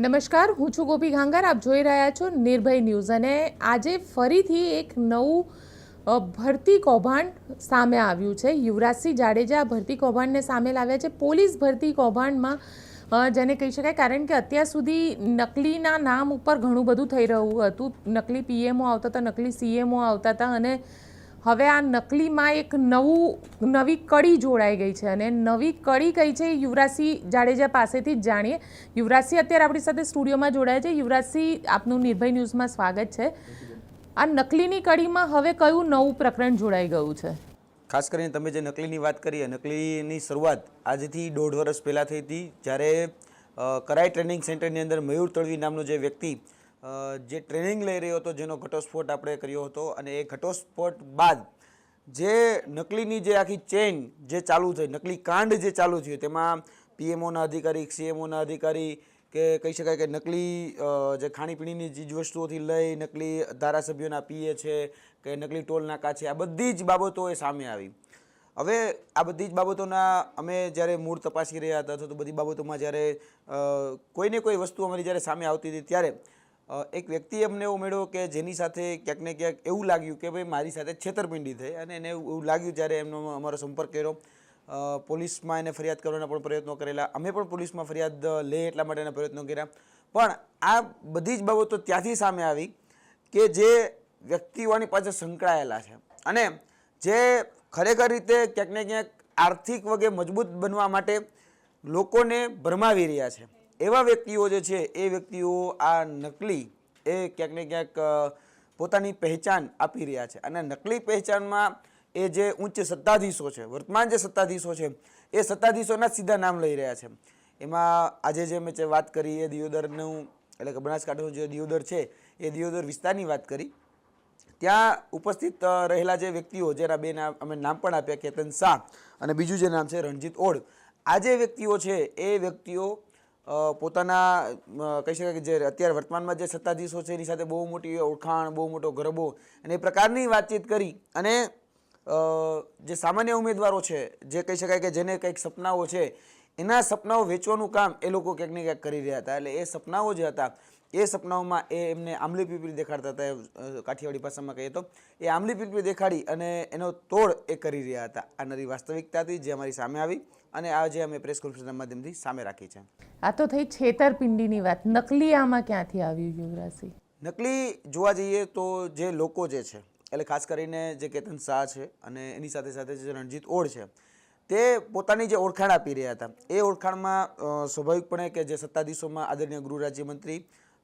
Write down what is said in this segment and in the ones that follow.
નમસ્કાર, હું છું ગોપી ઘાંગર. આપ જોઈ રહ્યા છો નિર્ભય ન્યૂઝ અને આજે ફરીથી એક નવું ભરતી કૌભાંડ સામે આવ્યું છે. યુવરાજસિંહ જાડેજા ભરતી કૌભાંડને સામે લાવ્યા છે. પોલીસ ભરતી કૌભાંડમાં જેને કહી શકાય, કારણ કે અત્યાર સુધી નકલીના નામ ઉપર ઘણું બધું થઈ રહ્યું હતું. નકલી પીએમઓ આવતા હતા, નકલી સીએમઓ આવતા હતા અને હવે આ નકલીમાં એક નવું, નવી કડી જોડાઈ ગઈ છે અને નવી કડી કઈ છે યુવરાજસિંહ જાડેજા પાસેથી જ જાણીએ. યુવરાજસિંહ અત્યારે આપણી સાથે સ્ટુડિયોમાં જોડાયા છે. યુવરાજસિંહ, આપનું નિર્ભય ન્યૂઝમાં સ્વાગત છે. આ નકલીની કડીમાં હવે કયું નવું પ્રકરણ જોડાઈ ગયું છે? ખાસ કરીને તમે જે નકલીની વાત કરીએ નકલીની શરૂઆત આજથી દોઢ વર્ષ પહેલાં થઈ હતી, જ્યારે કરાઈ ટ્રેનિંગ સેન્ટરની અંદર મયુર તળવી નામનો જે વ્યક્તિ જે ટ્રેનિંગ લઈ રહ્યો હતો, જેનો ઘટોસ્ફોટ આપણે કર્યો હતો અને એ ઘટોસ્ફોટ બાદ જે નકલીની જે આખી ચેઇન જે ચાલુ થઈ, નકલી કાંડ જે ચાલુ થયું, તેમાં પીએમઓના અધિકારી, સીએમઓના અધિકારી કે કહી શકાય કે નકલી જે ખાણીપીણીની ચીજવસ્તુઓથી લઈ નકલી ધારાસભ્યોના પીએ છે કે નકલી ટોલ નાકા છે આ બધી જ બાબતો એ સામે આવી. હવે આ બધી જ બાબતોના અમે જ્યારે મૂળ તપાસી રહ્યા હતા, તો બધી બાબતોમાં જ્યારે કોઈને કોઈ વસ્તુ અમારી જ્યારે સામે આવતી હતી ત્યારે એક વ્યક્તિ અમને એવો મળ્યો કે જેની સાથે ક્યાંક ને ક્યાંક એવું લાગ્યું કે ભાઈ મારી સાથે છેતરપિંડી થઈ અને એને એવું લાગ્યું જ્યારે એમનો અમારો સંપર્ક કર્યો. પોલીસમાં એને ફરિયાદ કરવાના પણ પ્રયત્નો કરેલા. અમે પણ પોલીસમાં ફરિયાદ લે એટલા માટેના પ્રયત્નો કર્યા. પણ આ બધી જ બાબતો ત્યાંથી સામે આવી કે જે વ્યક્તિઓની પાછળ સંકળાયેલા છે. અને જે ખરેખર રીતે ક્યાંક ને ક્યાંક આર્થિક વગે મજબૂત બનવા માટે લોકોને ભરમાવી રહ્યા છે. એવા વ્યક્તિઓ જે છે, એ વ્યક્તિઓ આ નકલી, એ ક્યાંક ને ક્યાંક પોતાની પહેચાન આપી રહ્યા છે. અને નકલી પહેચાનમાં એ જે ઉચ્ચ સત્તાધીશો છે, વર્તમાન જે સત્તાધીશો છે, એ સત્તાધીશોના સીધા નામ લઈ રહ્યા છે. એમાં આજે જે મેં વાત કરી એ દિયોદરનું, એટલે કે બનાસકાંઠાનું જે દિયોદર છે, એ દિયોદર વિસ્તારની વાત કરી. ત્યાં ઉપસ્થિત રહેલા જે વ્યક્તિઓ, જેના બે નામ, અમે નામ પણ આપ્યા, કેતન શાહ અને બીજું જે નામ છે, રણજીત ઓળ આ જે વ્યક્તિઓ છે, એ વ્યક્તિઓ પોતાના કહી શકાય કે જે અત્યારે વર્તમાનમાં જે સત્તાધીશો છે, એની સાથે બહુ મોટી ઓળખાણ, બહુ મોટો ગરબો અને એ પ્રકારની વાતચીત કરી અને જે સામાન્ય ઉમેદવારો છે, જે કહી શકાય કે જેને કંઈક સપનાઓ છે, એના સપનાઓ વેચવાનું કામ એ લોકો ક્યાંક ને ક્યાંક કરી રહ્યા હતા. એટલે એ સપનાઓ જે હતા. એ સપનાઓમાં એ એમને આંબલી પીપળી દેખાડતા હતા કાઠિયાવાડી ભાષામાં કહીએ તો. એ આંબલી પીપળી દેખાડી અને એનો તોડ એ કરી રહ્યા હતા. આ નરી વાસ્તવિકતા હતી જે અમારી સામે આવી અને આ જે અમે પ્રેસ કોન્ફરન્સના માધ્યમથી સામે રાખી છે. આ તો થઈ છેતરપિંડીની વાત. નકલી આમાં ક્યાંથી આવ્યું યુવરાજસિંહ? નકલી જોવા જઈએ તો જે લોકો જે છે એટલે ખાસ કરીને જે કેતન શાહ છે અને એની સાથે સાથે જે રણજીત ઓળ છે તે પોતાની જે ઓળખાણ આપી રહ્યા હતા. એ ઓળખાણમાં સ્વાભાવિકપણે કે જે સત્તાધીશોમાં આદરણીય ગૃહ રાજ્યમંત્રી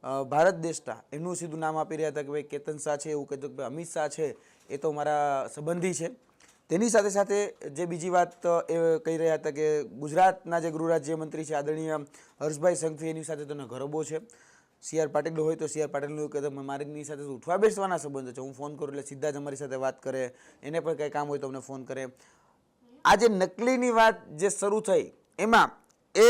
ભારત દેશના. એમનું સીધું નામ આપી રહ્યા હતા કે ભાઈ કેતન શાહ છે, એવું કહેતો કે ભાઈ અમિત શાહ છે, એ તો મારા સંબંધી છે. તેની સાથે સાથે જે બીજી વાત એ કહી રહ્યા હતા કે ગુજરાતના જે ગૃહ રાજ્યમંત્રી છે, આદરણીય હર્ષભાઈ સંઘવી, એની સાથે તેનો ગરબો છે. સી આર પાટીલ હોય તો સી આર પાટીલનું એવું કહેતો મારીની સાથે ઉઠવા બેસવાના સંબંધો છે. હું ફોન કરું એટલે સીધા જ અમારી સાથે વાત કરે, એને પણ કંઈ કામ હોય તો અમને ફોન કરે. આ જે નકલીની વાત જે શરૂ થઈ, એમાં એ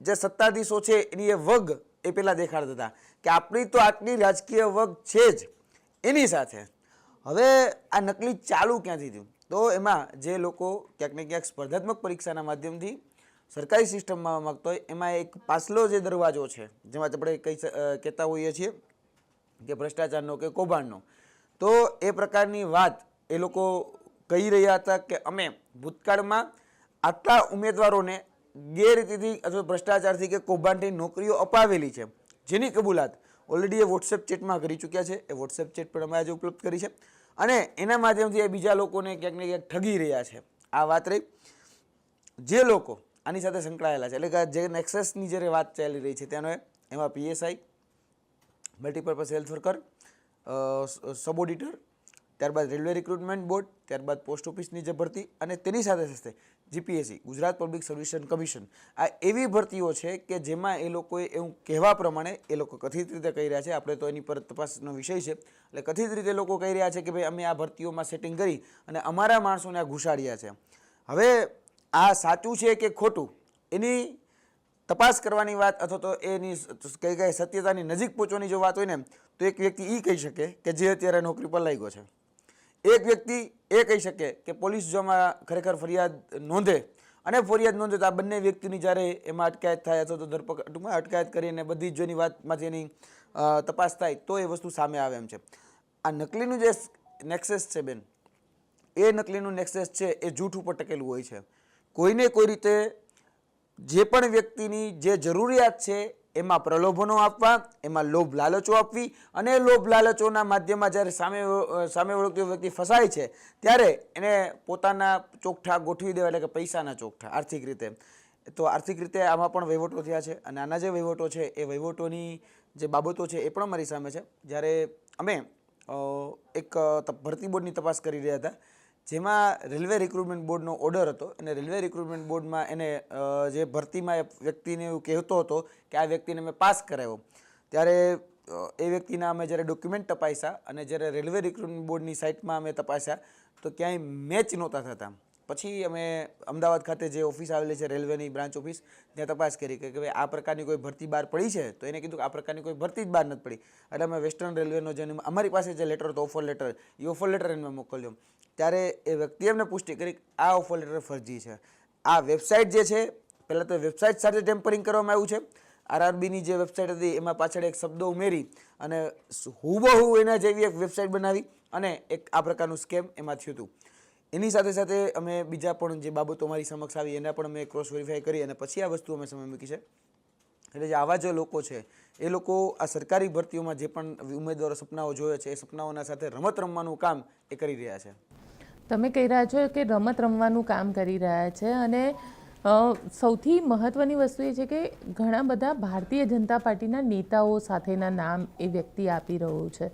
જે સત્તાધીશો છે, એની એ વગ એ પહેલાં દેખાડતા હતા કે આપણી તો આટલી રાજકીય વગ છે જ. એની સાથે. હવે આ નકલી ચાલુ ક્યાંથી થયું? તો એમાં જે લોકો ક્યાંક ને ક્યાંક સ્પર્ધાત્મક પરીક્ષાના માધ્યમથી સરકારી સિસ્ટમમાં માગતો હોય, એમાં એક પાછલો જે દરવાજો છે, જેમાં આપણે કહી કહેતા હોઈએ છીએ કે ભ્રષ્ટાચારનો કે કૌભાંડનો, તો એ પ્રકારની વાત એ લોકો કહી રહ્યા હતા કે અમે ભૂતકાળમાં આટલા ઉમેદવારોને ગેરરીતિથી અથવા ભ્રષ્ટાચારથી કે કૌભાંડની નોકરીઓ અપાવેલી છે. જેની કબૂલાત ઓલરેડી એ વોટ્સએપ ચેટમાં કરી ચૂક્યા છે. એ વોટ્સએપ ચેટ પણ અમે આજે ઉપલબ્ધ કરી છે. અને એના માધ્યમથી એ બીજા લોકોને ક્યાંક ને ક્યાંક ઠગી રહ્યા છે. આ વાત રહી. જે લોકો આની સાથે સંકળાયેલા છે. એટલે કે જે નેક્સસની જ્યારે વાત ચાલી રહી છે તેનો એમાં PSI multipurpose health worker sub auditor ત્યારબાદ રેલવે રિક્રુટમેન્ટ બોર્ડ ત્યારબાદ પોસ્ટ ઓફિસની જે ભરતી અને તેની સાથે સાથે GPSC, Gujarat public service commission આ એવી ભરતીઓ છે કે જેમાં એ લોકોએ એવું કહેવા પ્રમાણે એ લોકો કથિત રીતે કહી રહ્યા છે. આપણે તો એની પર તપાસનો વિષય છે. એટલે કથિત રીતે લોકો કહી રહ્યા છે કે ભાઈ અમે આ ભરતીઓમાં સેટિંગ કરી અને અમારા માણસોને આ ઘુસાડ્યા છે. હવે આ સાચું છે કે ખોટું? એની તપાસ કરવાની વાત અથવા તો એની કઈ કઈ સત્યતાની નજીક પહોંચવાની જો વાત હોય ને, તો એક વ્યક્તિ એ કહી શકે કે જે અત્યારે નોકરી પર લાગ્યો છે. એક વ્યક્તિ એ કહી શકે કે પોલીસ જો ખરેખર ફરિયાદ નોંધે અને ફરિયાદ નોંધે તો આ બંને વ્યક્તિની જ્યારે એમાં અટકાયત થાય અથવા તો ધરપકડ ટૂંકમાં અટકાયત કરીને બધી જ જોની વાતમાંથી એની તપાસ થાય તો એ વસ્તુ સામે આવે એમ છે. આ નકલીનું જે નેક્સેસ છે બેન, એ નકલીનું નેક્સેસ છે એ જૂઠ ઉપર ટકેલું હોય છે. કોઈને કોઈ રીતે જે પણ વ્યક્તિની જે જરૂરિયાત છે એમાં પ્રલોભનો આપવા, એમાં લોભ લાલચો આપવી અને લોભ લાલચોના માધ્યમમાં જ્યારે સામે સામે વળગતો વ્યક્તિ ફસાય છે, ત્યારે એને પોતાના ચોકઠા ગોઠવી દેવા એટલે કે પૈસાના ચોકઠા આર્થિક રીતે. તો આર્થિક રીતે આમાં પણ વહીવટો થયા છે અને આના જે વહીવટો છે એ વહીવટોની જે બાબતો છે એ પણ મારી સામે છે. જ્યારે અમે એક ભરતી બોર્ડની તપાસ કરી રહ્યા હતા જેમાં રેલવે રિક્રુટમેન્ટ બોર્ડનો ઓર્ડર હતો અને રેલવે રિક્રુટમેન્ટ બોર્ડમાં એને જે ભરતીમાં એ વ્યક્તિને એવું કહેતો હતો કે આ વ્યક્તિને મેં પાસ કરાવ્યો. ત્યારે એ વ્યક્તિના અમે જ્યારે ડોક્યુમેન્ટ તપાસ્યા અને જ્યારે રેલવે રિક્રુટમેન્ટ બોર્ડની સાઇટમાં અમે તપાસ્યા, તો ક્યાંય મેચ નહોતા થતા. પછી અમે અમદાવાદ ખાતે જે ઓફિસ આવેલી છે, રેલવેની બ્રાન્ચ ઓફિસ, ત્યાં તપાસ કરી કે ભાઈ આ પ્રકારની કોઈ ભરતી બહાર પડી છે? તો એને કીધું કે આ પ્રકારની કોઈ ભરતી જ બહાર નથી પડી. એટલે અમે વેસ્ટર્ન રેલવેનો જે અમારી પાસે જે લેટર હતો ઓફર લેટર એ ઓફર લેટર એને મોકલ્યો. ત્યારે એ વ્યક્તિએ એમને પુષ્ટિ કરી આ ઓફર લેટર ફરજી છે. આ વેબસાઇટ જે છે, પહેલાં તો વેબસાઇટ સાથે ટેમ્પરિંગ કરવામાં આવ્યું છે. આરઆરબીની જે વેબસાઇટ હતી, એમાં પાછળ એક શબ્દો ઉમેરી અને હુબહુ એના જેવી એક વેબસાઇટ બનાવી અને એક આ પ્રકારનું સ્કેમ એમાં થયું હતું. એની સાથે સાથે અમે બીજા પણ જે બાબતો અમારી સમક્ષ આવી, એના પણ અમે ક્રોસ વેરીફાઈ કરી અને પછી આ વસ્તુ અમે સમય મૂકી છે. એટલે જે આવા જે લોકો છે, એ લોકો આ સરકારી ભરતીઓમાં જે પણ ઉમેદવારો સપનાઓ જોવે છે, એ સપનાઓના સાથે રમત રમવાનું કામ એ કરી રહ્યા છે. તમે કહી રહ્યા છો કે રમત રમવાનું કામ કરી રહ્યા છે અને સૌથી મહત્વની વસ્તુ એ છે કે ઘણા બધા ભારતીય જનતા પાર્ટીના નેતાઓ સાથેના નામ એ વ્યક્તિ આપી રહ્યો છે.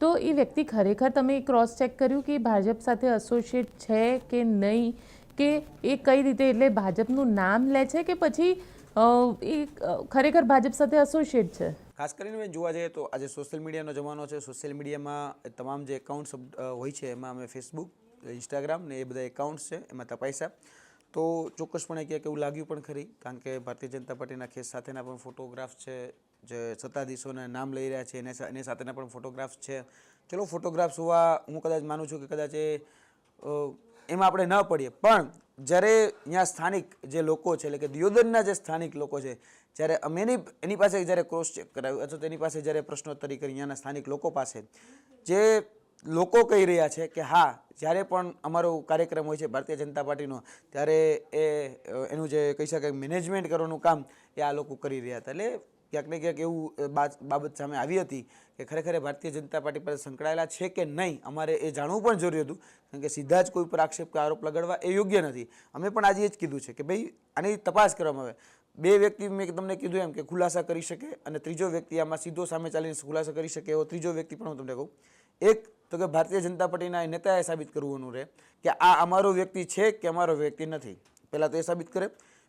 તો એ વ્યક્તિ ખરેખર તમે ક્રોસ ચેક કર્યું કે ભાજપ સાથે એસોસિએટ છે કે નહીં? કે એ કઈ રીતે એટલે ભાજપનું નામ લે છે કે પછી એ ખરેખર ભાજપ સાથે એસોસિએટ છે? ખાસ કરીને મેં જોવા જઈએ તો આજે સોશિયલ મીડિયાનો જમાનો છે. સોશિયલ મીડિયામાં તમામ જે એકાઉન્ટ્સ હોય છે એમાં અમે ફેસબુક ઇન્સ્ટાગ્રામ ને એ બધા એકાઉન્ટ્સ છે, એમાં તપાસ્યા. તો ચોક્કસપણે ક્યાંક એવું લાગ્યું પણ ખરી, કારણ કે ભારતીય જનતા પાર્ટીના કેસ સાથેના પણ ફોટોગ્રાફ્સ છે, જે સત્તાધીશોના નામ લઈ રહ્યા છે, એને એની સાથેના પણ ફોટોગ્રાફ્સ છે. ચલો ફોટોગ્રાફ્સ હોવા હું કદાચ માનું છું કે કદાચ એ એમાં આપણે ન પડીએ. પણ જ્યારે અહીંયા સ્થાનિક જે લોકો છે, એટલે કે દિયોદરના જે સ્થાનિક લોકો છે, જ્યારે અમે એની એની પાસે જ્યારે ક્રોસ ચેક કરાવ્યું અથવા તો એની પાસે જ્યારે પ્રશ્નોત્તરી કરી અહીંયાના સ્થાનિક લોકો પાસે, જે લોકો કહી રહ્યા છે કે હા જ્યારે પણ અમારો કાર્યક્રમ હોય છે ભારતીય જનતા પાર્ટીનો, ત્યારે એ એનું જે કહી શકાય મેનેજમેન્ટ કરવાનું કામ એ આ લોકો કરી રહ્યા હતા. એટલે ક્યાંક ને ક્યાંક એવું બાત- બાબત સામે આવી હતી કે ખરેખર ભારતીય જનતા પાર્ટી પાસે સંકળાયેલા છે કે નહીં, અમારે એ જાણવું પણ જરૂરી હતું, કારણ કે સીધા જ કોઈ પર આક્ષેપ કે આરોપ લગાડવા એ યોગ્ય નથી. અમે પણ આજે જ કીધું છે કે ભાઈ, આની તપાસ કરવામાં આવે. બે વ્યક્તિ મેં તમને કીધું એમ કે ખુલાસા કરી શકે અને ત્રીજો વ્યક્તિ આમાં સીધો સામે ચાલીને ખુલાસા કરી શકે એવો ત્રીજો વ્યક્તિ પણ હું તમને કહું. એક તો કે ભારતીય જનતા પાર્ટીના નેતાએ સાબિત કરવાનું રહે કે આ અમારો વ્યક્તિ છે કે અમારો વ્યક્તિ નથી. પહેલાં તો એ સાબિત કરે.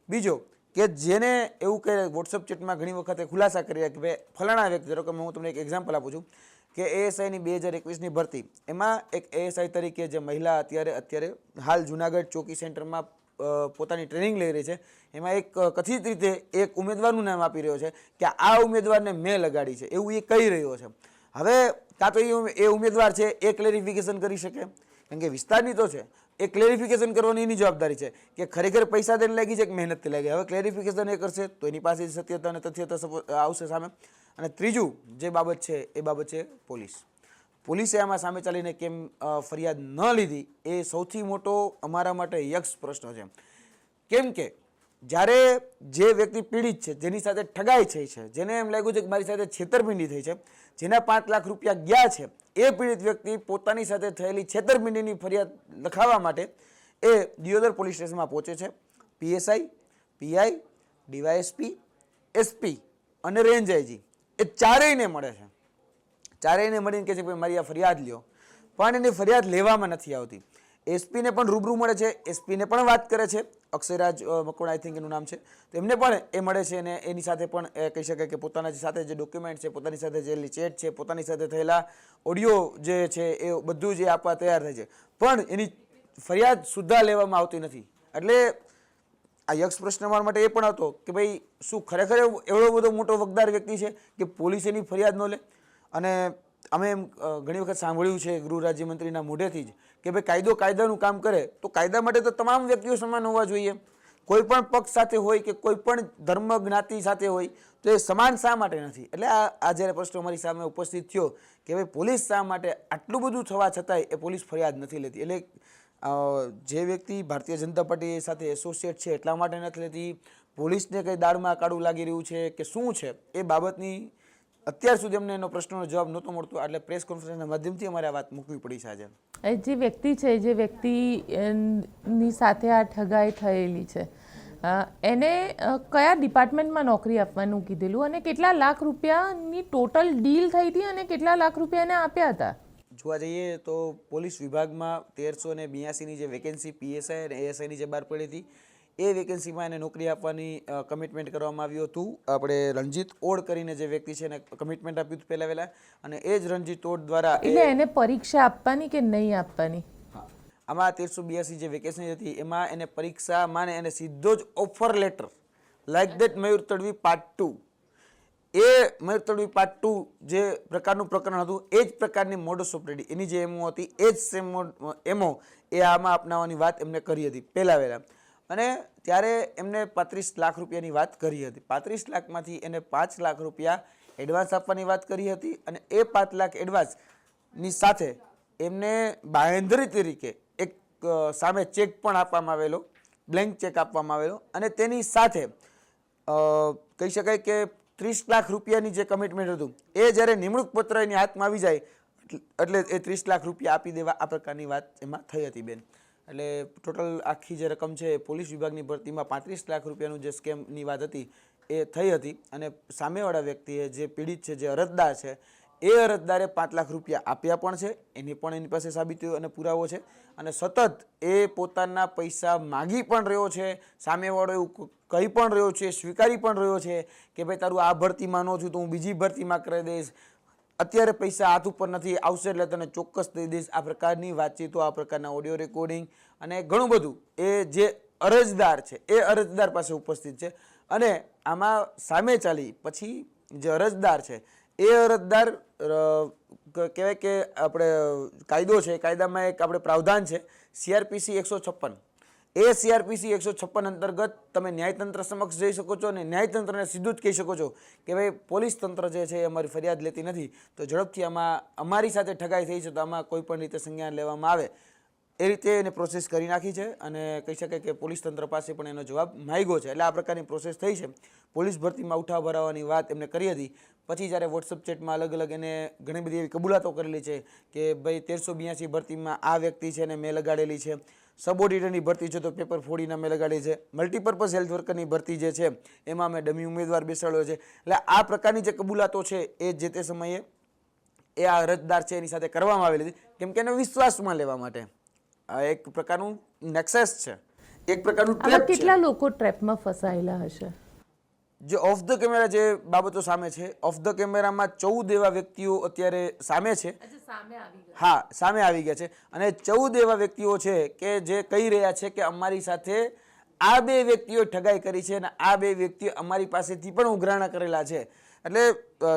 બીજો કે જેને એવું કહે વોટ્સઅપ ચેટમાં ઘણી વખતે ખુલાસા કર્યા કે ભાઈ ફલાણા વ્યક્તિ, ધારો કે હું તમને એક એક્ઝામ્પલ આપું છું કે એએસઆઈની બે હજાર એકવીસની ભરતી, એમાં એક એએસઆઈ તરીકે જે મહિલા અત્યારે અત્યારે હાલ જુનાગઢ ચોકી સેન્ટરમાં પોતાની ટ્રેનિંગ લઈ રહી છે. એમાં એક કથિત રીતે એક ઉમેદવારનું નામ આપી રહ્યો છે કે આ ઉમેદવારને મેં લગાડી છે. એવું એ કહી રહ્યો છે. હવે કાં તો એ ઉમેદવાર છે, એ ક્લેરિફિકેશન કરી શકે. કારણ કે વિસ્તારની તો છે. એ ક્લેરિફિકેશન કરવાની એની જવાબદારી છે કે ખરેખર પૈસા તેને લાગી છે કે મહેનતથી લાગી હવે ક્લેરિફિકેશન એ કરશે તો એની પાસે સત્યતા અને તથ્યતા આવશે સામે. અને ત્રીજું જે બાબત છે, એ બાબત છે પોલીસ. પોલીસે આમાં સામે ચાલીને કેમ ફરિયાદ ન લીધી એ સૌથી મોટો અમારા માટે યક્ષ પ્રશ્ન છે. કેમ કે જ્યારે જે વ્યક્તિ પીડિત છે, જેની સાથે ઠગાઈ થઈ છે, જેને એમ લાગ્યું છે કે મારી સાથે છેતરપિંડી થઈ છે, જેના પાંચ લાખ રૂપિયા ગયા છે, એ પીડિત વ્યક્તિ પોતાની સાથે થયેલી છેતરપિંડીની ફરિયાદ લખાવવા માટે એ દિયોદર પોલીસ સ્ટેશનમાં પહોંચે છે. પીએસઆઈ, પીઆઈ, ડીવાયએસપી, એસપી અને રેન્જ આઈજી. એ ચારેયને મળે છે. ચારેયને મળીને કહે છે કે મારી આ ફરિયાદ લ્યો. પણ એની ફરિયાદ લેવામાં નથી આવતી. એસપીને પણ રૂબરૂ મળે છે એસપીને પણ વાત કરે છે. અક્ષયરાજ અ, મકવાણા આઈ થિંક એનું નામ છે. તો એમને પણ એ મળે છે અને એની સાથે પણ કહી શકાય કે પોતાના સાથે જે ડોક્યુમેન્ટ છે પોતાની સાથે જે ચેટ છે પોતાની સાથે થયેલા ઓડિયો જે છે એ બધું જે આપવા તૈયાર થાય છે. પણ એની ફરિયાદ સુદ્ધા લેવામાં આવતી નથી. એટલે આ યક્ષ પ્રશ્ન મારા માટે એ પણ હતો કે ભાઈ શું ખરેખર એવો એવડો બધો મોટો વગદાર વ્યક્તિ છે કે પોલીસ એની ફરિયાદ ન લે? અને અમે એમ ઘણી વખત સાંભળ્યું છે ગૃહ રાજ્યમંત્રીના મોઢેથી જ કે ભાઈ કાયદો કાયદાનું કામ કરે, તો કાયદા માટે તો તમામ વ્યક્તિઓ સમાન હોવા જોઈએ. કોઈ પણ પક્ષ સાથે હોય કે કોઈ પણ ધર્મ જ્ઞાતિ સાથે હોય, તો એ સમાન શા માટે નથી? એટલે આ આ જ્યારે પ્રશ્ન અમારી સામે ઉપસ્થિત થયો કે ભાઈ પોલીસ શા માટે આટલું બધું થવા છતાંય એ પોલીસ ફરિયાદ નથી લેતી. એટલે જે વ્યક્તિ ભારતીય જનતા પાર્ટી સાથે એસોસિએટ છે એટલા માટે નથી લેતી. પોલીસને કંઈ દાળમાં કાળું લાગી રહ્યું છે કે શું છે? એ બાબતની અત્યાર સુધી અમને એનો પ્રશ્નનો જવાબ નહોતો મળતો. એટલે પ્રેસ કોન્ફરન્સના માધ્યમથી અમારે આ વાત મૂકવી પડી છે આજે. જે વ્યક્તિ છે જે વ્યક્તિ અ, સાથે આ ઠગાઈ થયેલી છે એને કયા ડિપાર્ટમેન્ટમાં નોકરી આપવાનું કીધેલું અને કેટલા લાખ રૂપિયાની ટોટલ ડીલ થઈ હતી અને કેટલા લાખ રૂપિયા એને આપ્યા હતા? જોવા જઈએ તો પોલીસ વિભાગમાં તેરસો ને બ્યાસીની જે વેકેન્સી પીએસઆઈ અને એએસઆઈની જે બહાર પડી હતી એ વેકેન્સીમાં એને નોકરી આપવાની કમિટમેન્ટ કરવામાં આવ્યું હતું. આપણે રણજીત ઓડ કરીને જે વ્યક્તિ છે એને કમિટમેન્ટ આપ્યું હતું પહેલાં વહેલા. અને એ જ રણજીત ઓડ દ્વારા એટલે એને પરીક્ષા આપવાની કે નહીં આપવાની? આમાં તેરસો બ્યાસી જે વેકેન્સી હતી એમાં એને પરીક્ષામાં માને એને સીધો જ offer letter like that Mayur Tadvi part two A Mayur Tadvi part two જે પ્રકારનું પ્રકરણ હતું એ જ પ્રકારની મોડસ ઓપરેડી એની જે એમઓ હતી એ જ સેમ એમઓ એ આમાં અપનાવવાની વાત એમને કરી હતી પહેલાં વહેલા. અને ત્યારે એમને પાંત્રીસ લાખ રૂપિયાની વાત કરી હતી. પાંત્રીસ લાખમાંથી એને પાંચ લાખ રૂપિયા એડવાન્સ આપવાની વાત કરી હતી અને એ પાંચ લાખ એડવાન્સની સાથે એમને બાહેંધરી તરીકે એક સામે ચેક પણ આપવામાં આવેલો બ્લેન્ક ચેક આપવામાં આવેલો અને તેની સાથે કહી શકાય કે ત્રીસ લાખ રૂપિયાની જે કમિટમેન્ટ હતું, એ જ્યારે નિમણૂક પત્ર એની હાથમાં આવી જાય, એટલે- એ ત્રીસ લાખ રૂપિયા આપી દેવા આ પ્રકારની વાત એમાં થઈ હતી બેન. એટલે ટોટલ આખી જે રકમ છે પોલીસ વિભાગની ભરતીમાં પાંત્રીસ લાખ રૂપિયાનું જે સ્કેમની વાત હતી એ થઈ હતી અને સામેવાળા વ્યક્તિએ જે પીડિત છે, જે અરજદાર છે, એ અરજદારે પાંચ લાખ રૂપિયા આપ્યા પણ છે, એની પણ એની પાસે સાબિતી અને પુરાવો છે અને સતત એ પોતાના પૈસા માગી પણ રહ્યો છે, સામેવાળો એવું કહી પણ રહ્યો છે, સ્વીકારી પણ રહ્યો છે કે ભાઈ તારું આ ભરતીમાં ન છું તો હું બીજી ભરતીમાં કરી દઈશ અત્યારે પૈસા હાથ ઉપર નથી આવશે એટલે તને ચોક્કસ દઈ દઈશ આ પ્રકારની વાતચીતો આ પ્રકારના ઓડિયો રેકોર્ડિંગ અને ઘણું બધું. એ જે અરજદાર છે, એ અરજદાર પાસે ઉપસ્થિત છે. અને આમાં સામે ચાલી, પછી જે અરજદાર છે, એ અરજદાર કહેવાય કે આપણે કાયદો છે, કાયદામાં એક આપણે પ્રાવધાન છે સીઆરપીસી એકસો છપ્પન. એ સીઆરપીસી એકસો છપ્પન અંતર્ગત તમે ન્યાયતંત્ર સમક્ષ જઈ શકો છો અને ન્યાયતંત્રને સીધું જ કહી શકો છો કે ભાઈ, પોલીસ તંત્ર જે છે એ અમારી ફરિયાદ લેતી નથી. તો ઝડપથી આમાં અમારી સાથે ઠગાઈ થઈ છે તો આમાં કોઈ પણ રીતે સંજ્ઞાન લેવામાં આવે એ રીતે એને પ્રોસેસ કરી નાખી છે અને કહી શકાય કે પોલીસ તંત્ર પાસે પણ એનો જવાબ માગ્યો છે. એટલે આ પ્રકારની પ્રોસેસ થઈ છે. પોલીસ ભરતીમાં ઉઠાવ ભરાવાની વાત એમને કરી હતી. પછી જ્યારે વોટ્સઅપ ચેટમાં અલગ અલગ એને ઘણી બધી એવી કબૂલાતો કરેલી છે કે ભાઈ, તેરસો બ્યાસી ભરતીમાં આ વ્યક્તિ છે ને મેં લગાડેલી છે. સબ ભરતી છે તો પેપર ફોડીને અમે લગાડી છે મલ્ટીપર્પઝ હેલ્થ વર્કરની ભરતી જે છે એમાં અમે ડમી ઉમેદવાર બેસાડ્યો છે. એટલે આ પ્રકારની જે કબૂલાતો છે એ જે તે સમયે એ આ અરજદાર છે એની સાથે કરવામાં આવેલી હતી. કેમ કે એને વિશ્વાસમાં લેવા માટે. આ એક પ્રકારનું નેક્સેસ છે. એક પ્રકારનું કેટલા લોકો ટ્રેપમાં ફસાયેલા હશે? જે ઓફ ધ કેમેરા જે બાબતો સામે છે ઓફ ધ કેમેરામાં ચૌદ એવા વ્યક્તિઓ અત્યારે સામે છે. હા સામે આવી ગયા છે. અને ચૌદ એવા વ્યક્તિઓ છે કે જે કહી રહ્યા છે કે અમારી સાથે આ બે વ્યક્તિઓ ઠગાઈ કરી છે અને આ બે વ્યક્તિઓ અમારી પાસેથી પણ ઉઘરાણા કરેલા છે. એટલે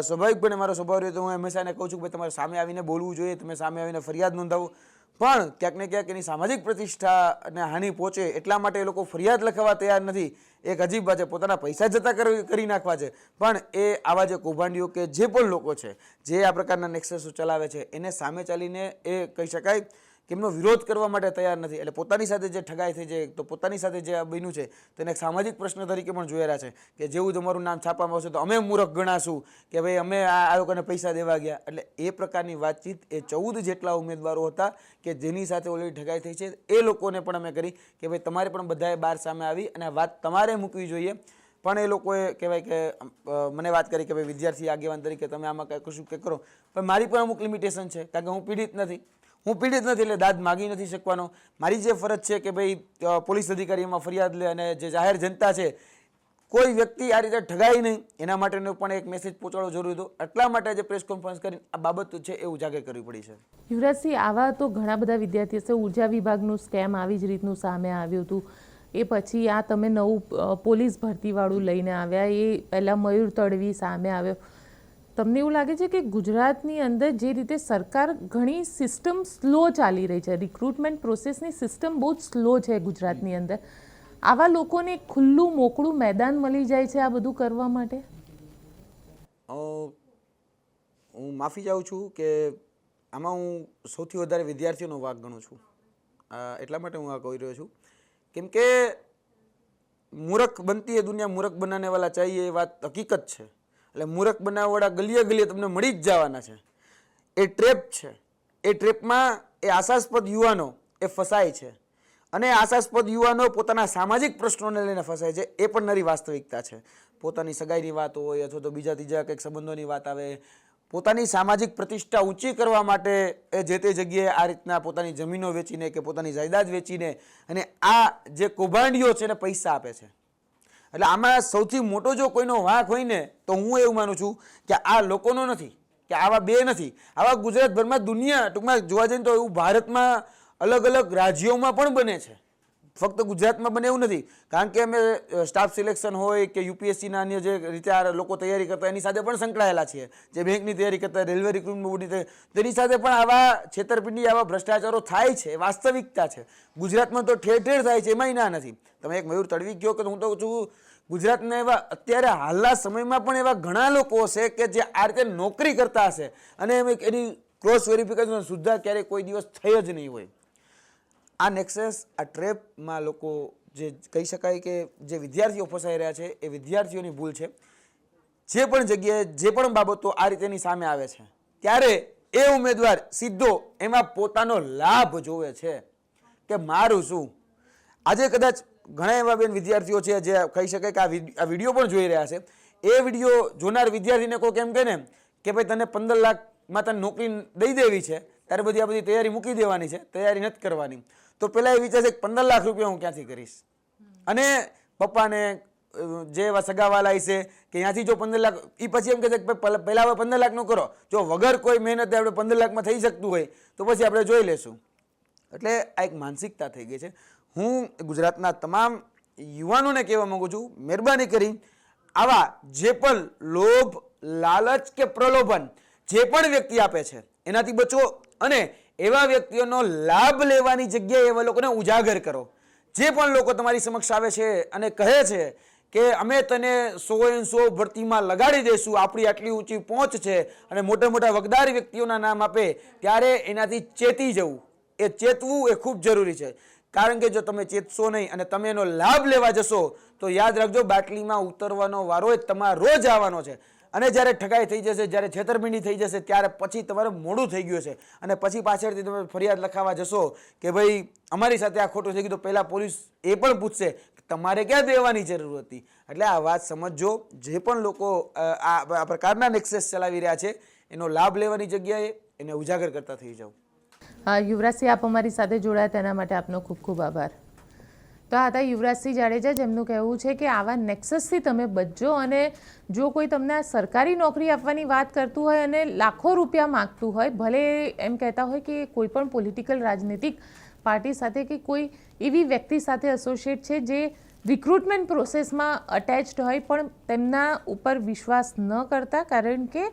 સ્વાભાવિકપણે મારો સ્વભાવ રહ્યો તો હું હંમેશા એને કહું છું કે તમારે સામે આવીને બોલવું જોઈએ તમે સામે આવીને ફરિયાદ નોંધાવો. પણ ક્યાંક ને ક્યાંક એની સામાજિક પ્રતિષ્ઠાને હાનિ પહોંચે એટલા માટે એ લોકો ફરિયાદ લખવા તૈયાર નથી. એક અજીબ વાત છે, પોતાના પૈસા જતા કરી નાખવા છે. પણ એ આવા જે કૌભાંડીઓ કે જે પણ લોકો છે, જે આ પ્રકારના નેક્સેસો ચલાવે છે, એને સામે ચાલીને એ કહી શકાય કે એમનો વિરોધ કરવા માટે તૈયાર નથી. એટલે પોતાની સાથે જે ઠગાઈ થઈ છે, તો પોતાની સાથે જે બન્યું છે, તેને એક સામાજિક પ્રશ્ન તરીકે પણ જોયેલા છે કે જેવું તમારું નામ છાપવામાં આવશે, તો અમે મૂર્ખ ગણાશું કે ભાઈ અમે આ લોકોને પૈસા દેવા ગયા. એટલે એ પ્રકારની વાતચીત એ ચૌદ જેટલા ઉમેદવારો હતા કે જેની સાથે ઓલરેડી ઠગાઈ થઈ છે, એ લોકોને પણ અમે કરી કે ભાઈ તમારે પણ બધાએ બહાર સામે આવી અને વાત તમારે મૂકવી જોઈએ. પણ એ લોકોએ કહેવાય કે મને વાત કરી કે ભાઈ વિદ્યાર્થી આગેવાન તરીકે તમે આમાં કશું કે કરો. પણ મારી પણ અમુક લિમિટેશન છે, કારણ કે હું પીડિત નથી. હું પીડિત નથી એટલે દાદ માગી નથી શકવાનો. મારી જે ફરજ છે કે ભાઈ પોલીસ અધિકારીમાં ફરિયાદ લે અને જે જાહેર જનતા છે, કોઈ વ્યક્તિ આ રીતે ઠગાય નહીં, એના માટેનો પણ એક મેસેજ પહોંચાડવો જરૂરી હતો. એટલા માટે આજે પ્રેસ કોન્ફરન્સ કરીને આ બાબત છે એ ઉજાગર કરવી પડી છે. યુવરાજસિંહ, આવા તો ઘણા બધા વિદ્યાર્થીઓ છે, ઊર્જા વિભાગનું સ્કેમ આવી જ રીતનું સામે આવ્યું હતું. એ પછી આ તમે નવું પોલીસ ભરતીવાળું લઈને આવ્યા, એ પહેલાં મયુર તડવી સામે આવ્યો. તમને એવું લાગે છે કે ગુજરાતની અંદર જે રીતે સરકાર ઘણી સિસ્ટમ સ્લો ચાલી રહી છે રિક્રુટમેન્ટ પ્રોસેસની સિસ્ટમ બહુ જ સ્લો છે ગુજરાતની અંદર. આવા લોકોને ખુલ્લું મોકળું મેદાન મળી જાય છે આ બધું કરવા માટે? હું માફી ચાહું છું કે આમાં હું સૌથી વધારે વિદ્યાર્થીઓનો વાક ગણું છું. એટલા માટે હું આ કહી રહ્યો છું. કેમ કે મૂરખ બનતી એ દુનિયા મૂરખ બનાને વાલા ચાહીએ એ વાત હકીકત છે. એટલે મૂરખ બનાવવાળા ગલીએ ગલીએ તમને મળી જ જવાના છે. એ ટ્રેપ છે. એ ટ્રેપમાં એ આશાસ્પદ યુવાનો એ ફસાય છે. અને આશાસ્પદ યુવાનો પોતાના સામાજિક પ્રશ્નોને લઈને ફસાય છે. એ પણ નરી વાસ્તવિકતા છે. પોતાની સગાઈની વાત હોય અથવા તો બીજા ત્રીજા કંઈક સંબંધોની વાત આવે. પોતાની સામાજિક પ્રતિષ્ઠા ઊંચી કરવા માટે એ જે તે જગ્યાએ આ રીતના પોતાની જમીનો વેચીને કે પોતાની જાયદાદ વેચીને અને આ જે કૌભાંડીઓ છે એને પૈસા આપે છે. એટલે આમાં સૌથી મોટો જો કોઈનો વાંક હોય ને, તો હું એવું માનું છું કે આ લોકોનો નથી, કે આવા બે નથી. આવા ગુજરાતભરમાં દુનિયા ટૂંકમાં જોવા જઈએ તો એવું ભારતમાં અલગ અલગ રાજ્યોમાં પણ બને છે. ફક્ત ગુજરાતમાં બને એવું નથી. કારણ કે અમે સ્ટાફ સિલેક્શન હોય કે યુપીએસસીના અન્ય જે રીતે આ લોકો તૈયારી કરતા એની સાથે પણ સંકળાયેલા છીએ. જે બેંકની તૈયારી કરતા રેલવે રિક્રુટમેન્ટ તેની સાથે પણ આવા છેતરપિંડી, આવા ભ્રષ્ટાચારો થાય છે, વાસ્તવિકતા છે. ગુજરાતમાં તો ઠેર ઠેર થાય છે, એમાંય ના નથી. તમે એક મયુર તડવી ગયો કે હું તો છું, ગુજરાતના એવા અત્યારે હાલના સમયમાં પણ એવા ઘણા લોકો હશે કે જે આ રીતે નોકરી કરતા હશે અને એની ક્રોસ વેરિફિકેશન સુદ્ધા ક્યારેય કોઈ દિવસ થઈ જ નહીં હોય. આ નેક્સેસ આ ટ્રેપમાં લોકો જે કહી શકાય કે જે વિદ્યાર્થીઓ ફસાઈ રહ્યા છે, એ વિદ્યાર્થીઓની ભૂલ છે. જે પણ જગ્યાએ, જે પણ બાબતો આ રીતેની સામે આવે છે, ત્યારે એ ઉમેદવાર સીધો એમાં પોતાનો લાભ જોવે છે કે મારું શું? આજે કદાચ ઘણા એવા બેન વિદ્યાર્થીઓ છે જે કહી શકાય કે આ વીડિયો પણ જોઈ રહ્યા છે. એ વીડિયો જોનાર વિદ્યાર્થીને કોઈ કેમ કહે ને કે ભાઈ તને પંદર લાખમાં તને નોકરી દઈ દેવી છે, ત્યારે બધી આ બધી તૈયારી મૂકી દેવાની છે, તૈયારી નથી કરવાની. તો પહેલાં એ વિચારશે કે પંદર લાખ રૂપિયા હું ક્યાંથી કરીશ? અને પપ્પાને જે સગાવાલા છે કે ત્યાંથી જો પંદર લાખ એ પછી એમ કહે છે કે પહેલા હવે પંદર લાખનું કરો. જો વગર કોઈ મહેનતે આપણે પંદર લાખમાં થઈ શકતું હોય તો પછી આપણે જોઈ લેશું. એટલે આ એક માનસિકતા થઈ ગઈ છે. હું ગુજરાતના તમામ યુવાનોને કહેવા માગું છું મહેરબાની કરી આવા જે પણ લોભ લાલચ કે પ્રલોભન જે પણ વ્યક્તિ આપે છે એનાથી બચો અને એવા વ્યક્તિઓનો લાભ લેવાની જગ્યાએ એવા લોકોને ઉજાગર કરો. જે પણ લોકો તમારી સમક્ષ આવે છે અને કહે છે કે અમે તને સો એન સો ભરતીમાં લગાડી દઈશું, આપણી આટલી ઊંચી પહોંચ છે અને મોટા મોટા વગદાર વ્યક્તિઓના નામ આપે, ત્યારે એનાથી ચેતી જવું. એ ચેતવું એ ખૂબ જરૂરી છે. કારણ કે જો તમે ચેતશો નહીં અને તમે એનો લાભ લેવા જશો, તો યાદ રાખજો, બાટલીમાં ઉતરવાનો વારો એ તમારો જ આવવાનો છે. અને જ્યારે ઠગાઈ થઈ જશે, જ્યારે છેતરપિંડી થઈ જશે, ત્યારે પછી તમારે મોડું થઈ ગયું છે અને પછી પાછળથી તમે ફરિયાદ લખાવા જશો કે ભાઈ, અમારી સાથે આ ખોટું થઈ ગયું તો પહેલાં પોલીસ એ પણ પૂછશે તમારે ક્યાં દેવાની જરૂર હતી. એટલે આ વાત સમજજો. જે પણ લોકો આ આ પ્રકારના નેક્સેસ ચલાવી રહ્યા છે, એનો લાભ લેવાની જગ્યાએ એને ઉજાગર કરતા થઈ જાઓ. હા, યુવરાજસિંહ, આપ અમારી સાથે જોડાયા, તેના માટે આપનો ખૂબ ખૂબ આભાર. તો આ હતા યુવરાજસિંહ જાડેજા જેમનું કહેવું છે કે આવા નેક્સસથી તમે બચજો અને જો કોઈ તમને સરકારી નોકરી આપવાની વાત કરતું હોય અને લાખો રૂપિયા માગતું હોય, ભલે એમ કહેતા હોય કે કોઈ પણ પોલિટિકલ રાજનીતિક પાર્ટી સાથે કે કોઈ એવી વ્યક્તિ સાથે એસોસિએટ છે જે રિક્રુટમેન્ટ પ્રોસેસમાં અટેચ્ડ હોય પણ તેમના ઉપર વિશ્વાસ ન કરતા, કારણ કે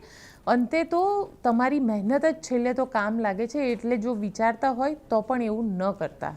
અંતે તો તમારી મહેનત જ છેલ્લે તો કામ લાગે છે, એટલે જો વિચારતા હોય તો પણ એવું ન કરતા.